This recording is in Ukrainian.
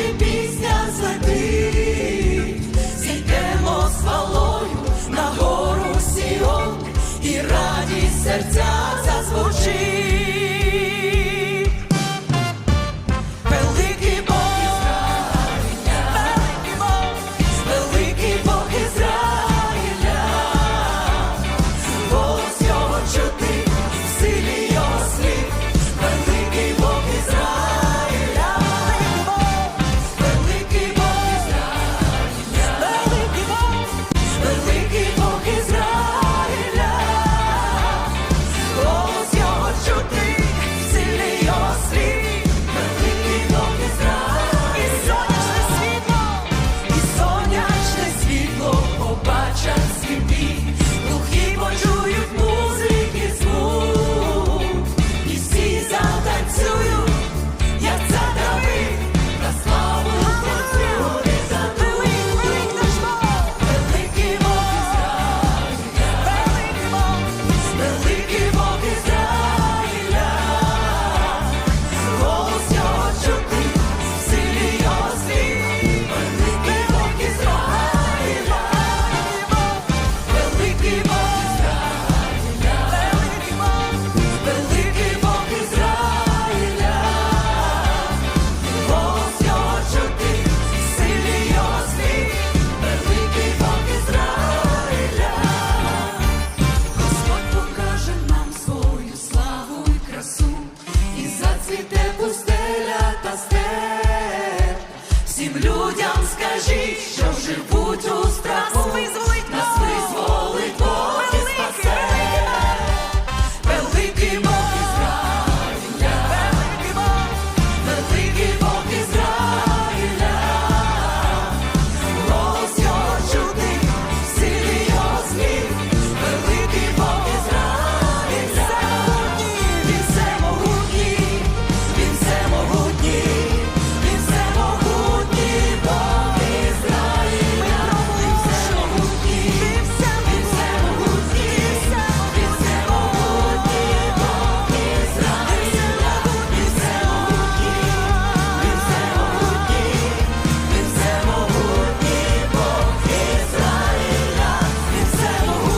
should be всім людям скажи, що живуть у страху.